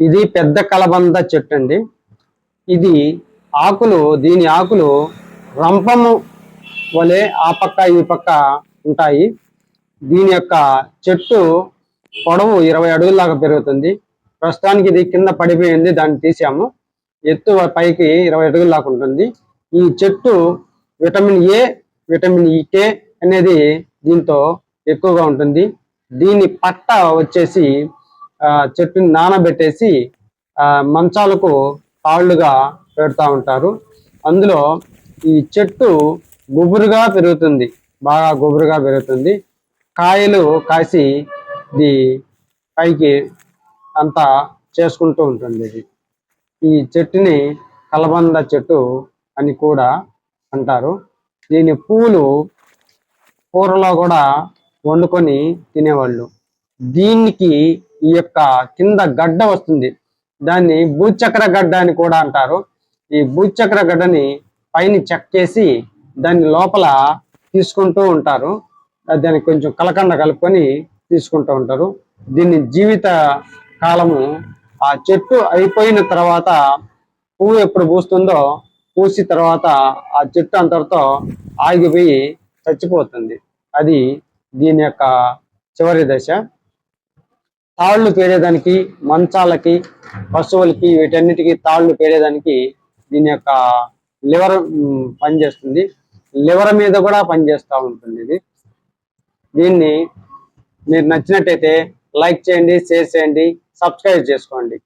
ఇది పెద్ద కలబంద చెట్టు అండి ఇది ఆకులు దీని ఆకులు రంపము వలె ఆ పక్క ఈ పక్క ఉంటాయి. దీని యొక్క చెట్టు పొడవు ఇరవై అడుగుల్లాగా పెరుగుతుంది. ప్రస్తుతానికి ఇది కింద పడిపోయింది దాన్ని తీసాము. ఎత్తు పైకి ఇరవై అడుగుల్లాగా ఉంటుంది. ఈ చెట్టు విటమిన్ ఏ విటమిన్ ఈ కే అనేది దీంతో ఎక్కువగా ఉంటుంది. దీని పట్ట వచ్చేసి చెట్టుని నానబెట్టేసి మంచాలకు తాళ్ళుగా పెడతా ఉంటారు. అందులో ఈ చెట్టు గుబురుగా పెరుగుతుంది. బాగా గుబురుగా పెరుగుతుంది. కాయలు కాసి ఇది పైకి అంతా చేసుకుంటూ ఉంటుంది ఇది. ఈ చెట్టుని కలబంద చెట్టు అని కూడా అంటారు. దీని పూలు కూరలో కూడా వండుకొని తినేవాళ్ళు. దీనికి ఈ యొక్క కింద గడ్డ వస్తుంది. దాన్ని భూచక్ర గడ్డ అని కూడా అంటారు. ఈ భూచక్ర గడ్డని పైన చెక్కేసి దాన్ని లోపల తీసుకుంటూ ఉంటారు. దానికి కొంచెం కలకండ కలుపుకొని తీసుకుంటూ ఉంటారు. దీన్ని జీవిత కాలము ఆ చెట్టు అయిపోయిన తర్వాత పువ్వు ఎప్పుడు పూస్తుందో పూసి తర్వాత ఆ చెట్టు అంతటితో ఆగిపోయి చచ్చిపోతుంది. అది దీని యొక్క చివరి దశ. తాళ్ళు పేరేదానికి మంచాలకి పశువులకి వీటన్నిటికీ తాళ్ళు పేరేదానికి దీని యొక్క లివర్ పనిచేస్తుంది. లివర్ మీద కూడా పనిచేస్తూ ఉంటుంది ఇది. దీన్ని మీరు నచ్చినట్టయితే లైక్ చేయండి షేర్ చేయండి సబ్స్క్రైబ్ చేసుకోండి.